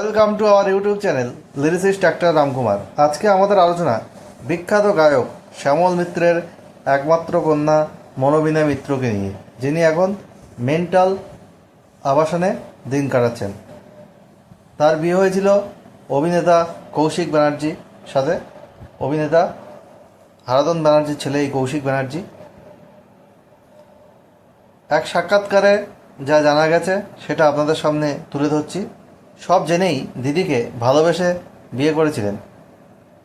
Welcome to our YouTube channel lyricist doctor Ramkumar আজকে আমাদের আলোচনা বিখ্যাত গায়ক শ্যামল মিত্রের একমাত্র কন্যা মনোবিনা মিত্রকে নিয়ে, যিনি এখন মেন্টাল আবাসনে দিন কাটাচ্ছেন। তার বিয়ে হয়েছিল অভিনেতা কৌশিক ব্যানার্জির সাথে। অভিনেতা হারাদন ব্যানার্জির ছেলে এই কৌশিক ব্যানার্জি। এক সাক্ষাৎকারে যা জানা গেছে, সেটা আপনাদের সামনে তুলে ধরছি। সব জেনেই দিদিকে ভালোবেসে বিয়ে করেছিলেন।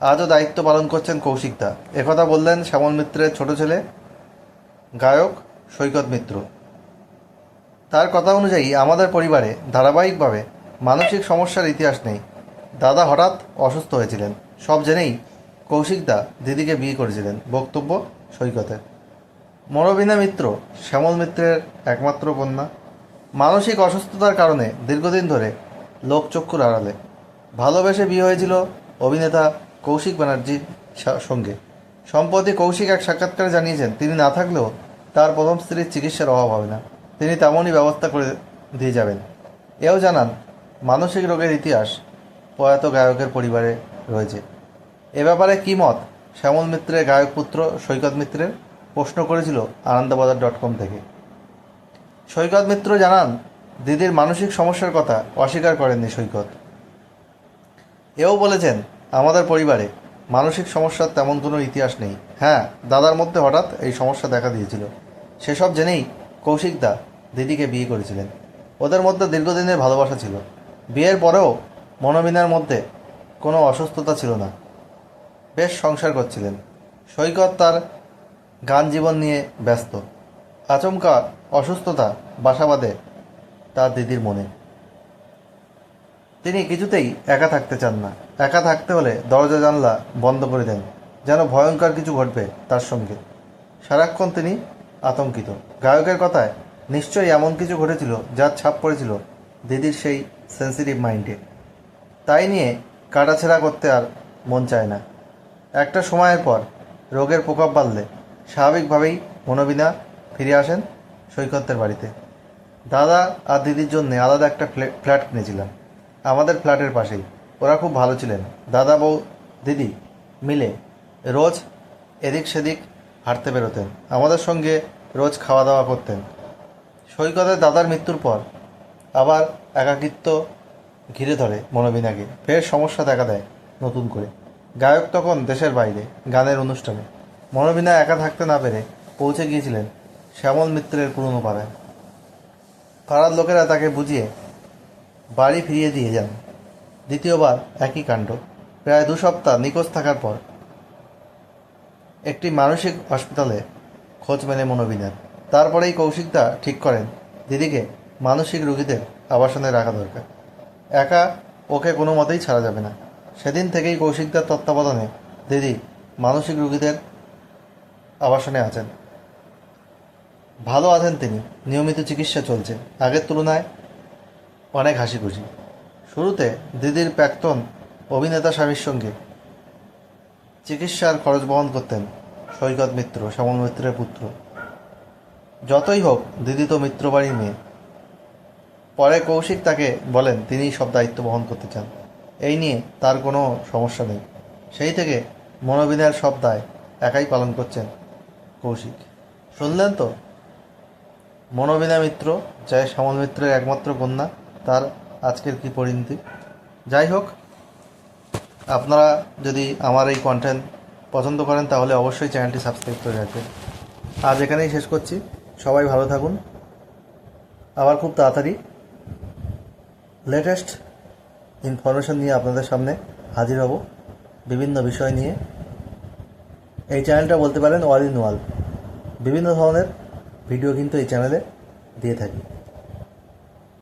আজও দায়িত্ব পালন করছেন কৌশিকদা একথা বললেন শ্যামল মিত্রের ছোট ছেলে, গায়ক সৈকত মিত্র। তার কথা অনুযায়ী আমাদের পরিবারে ধারাবাহিকভাবে মানসিক সমস্যার ইতিহাস নেই। দাদা হঠাৎ অসুস্থ হয়েছিলেন। সব জেনেই কৌশিকদা দিদিকে বিয়ে করেছিলেন। বক্তব্য সৈকতের। মরবিনা মিত্র শ্যামল মিত্রের একমাত্র কন্যা। মানসিক অসুস্থতার কারণে দীর্ঘদিন ধরে লোকচক্ষুর আড়ালে। ভালোবেসে বিয়ে হয়েছিল অভিনেতা কৌশিক ব্যানার্জির সঙ্গে। সম্প্রতি কৌশিক এক সাক্ষাৎকারে জানিয়েছেন, তিনি না থাকলেও তার প্রথম স্ত্রীর চিকিৎসার অভাব হবে না। তিনি তেমনই ব্যবস্থা করে দিয়ে যাবেন। এও জানান, মানসিক রোগের ইতিহাস প্রয়াত গায়কের পরিবারে রয়েছে। এ ব্যাপারে কী মত? শ্যামল মিত্রের গায়ক পুত্র সৈকত মিত্রের প্রশ্ন করেছিল আনন্দবাজার ডট কম থেকে। সৈকত মিত্র জানান দিদির মানসিক সমস্যার কথা অস্বীকার করেননি সৈকত। এও বলেছেন, আমাদের পরিবারে মানসিক সমস্যার তেমন কোনো ইতিহাস নেই। হ্যাঁ দাদার মধ্যে হঠাৎ এই সমস্যা দেখা দিয়েছিল। সেসব জেনেই কৌশিকদা দিদিকে বিয়ে করেছিলেন। ওদের মধ্যে দীর্ঘদিনের ভালোবাসা ছিল। বিয়ের পরেও মনোবিনার মধ্যে কোনো অসুস্থতা ছিল না। বেশ সংসার করছিলেন। সৈকত তার গান জীবন নিয়ে ব্যস্ত। আচমকা অসুস্থতা বাসা বাঁধে তার দিদির মনে। তিনি কিছুতেই একা থাকতে চান না। একা থাকতে হলে দরজা জানলা বন্ধ করে দেন, যেন ভয়ঙ্কর কিছু ঘটবে তার সঙ্গে। সারাক্ষণ তিনি আতঙ্কিত। গায়কের কথায় নিশ্চয়ই এমন কিছু ঘটেছিল যার ছাপ পড়েছিল দিদির সেই সেন্সিটিভ মাইন্ডে তাই নিয়ে কাটাছেড়া করতে আর মন চায় না। একটা সময়ের পর রোগের প্রকোপ বাড়লে স্বাভাবিকভাবেই মনোবিনা ফিরে আসেন সৈকতের বাড়িতে। দাদা আর দিদির জন্য আলাদা একটা ফ্ল্যা- ফ্ল্যাট কিনেছিলাম। আমাদের ফ্ল্যাটের পাশেই। ওরা খুব ভালো ছিলেন। দাদা বউ, দিদি মিলে রোজ এদিক সেদিক হাঁটতে বেরোতেন। আমাদের সঙ্গে রোজ খাওয়া দাওয়া করতেন। সৈকতের দাদার মৃত্যুর পর আবার একাকিত্ব ঘিরে ধরে মনোবিনাকে ফের সমস্যা দেখা দেয় নতুন করে। গায়ক তখন দেশের বাইরে, গানের অনুষ্ঠানে। মনোবিনা একা থাকতে না পেরে পৌঁছে গিয়েছিলেন শ্যামল মিত্রের পুরনো পাড়ায়। পাড়ার লোকেরা তাকে বুঝিয়ে বাড়ি ফিরিয়ে দিয়ে যান। দ্বিতীয়বার একই কাণ্ড। প্রায় দু সপ্তাহ নিখোঁজ থাকার পর একটি মানসিক হসপিটালে খোঁজ মেলে মনোবিনার তারপরেই কৌশিকদা ঠিক করেন, দিদিকে মানসিক রোগীদের আবাসনে রাখা দরকার। একা ওকে কোনো মতেই ছাড়া যাবে না। সেদিন থেকেই কৌশিকদার তত্ত্বাবধানে দিদি মানসিক রোগীদের আবাসনে আছেন। ভালো আছেন তিনি। নিয়মিত চিকিৎসা চলছে। আগের তুলনায় অনেক হাসি খুশি শুরুতে দিদির প্রাক্তন অভিনেতা স্বামীর সঙ্গে চিকিৎসার খরচ বহন করতেন সৈকত মিত্র, শ্যামল মিত্রের পুত্র। যতই হোক, দিদি তো মিত্র বাড়ির মেয়ে। পরে কৌশিক তাকে বলেন তিনি সব দায়িত্ব বহন করতে চান। এই নিয়ে তার কোনো সমস্যা নেই। সেই থেকে মনোবিনার সব দায় একাই পালন করছেন কৌশিক। শুনলেন তো? মনোবিনা মিত্র, জয় শ্যামল মিত্রের একমাত্র কন্যা, তার আজকের কি পরিণতি? যাই হোক, আপনারা যদি আমার এই কন্টেন্ট পছন্দ করেন, তাহলে অবশ্যই চ্যানেলটি সাবস্ক্রাইব করে রাখবেন। আজ এখানেই শেষ করছি। সবাই ভালো থাকুন। আবার খুব তাড়াতাড়ি লেটেস্ট ইনফরমেশন নিয়ে আপনাদের সামনে হাজির হব। বিভিন্ন বিষয় নিয়ে। এই চ্যানেলটা বলতে পারেন অল ইন ওয়াল বিভিন্ন ধরনের ভিডিও কিন্তু এই চ্যানেলে দিয়ে থাকি।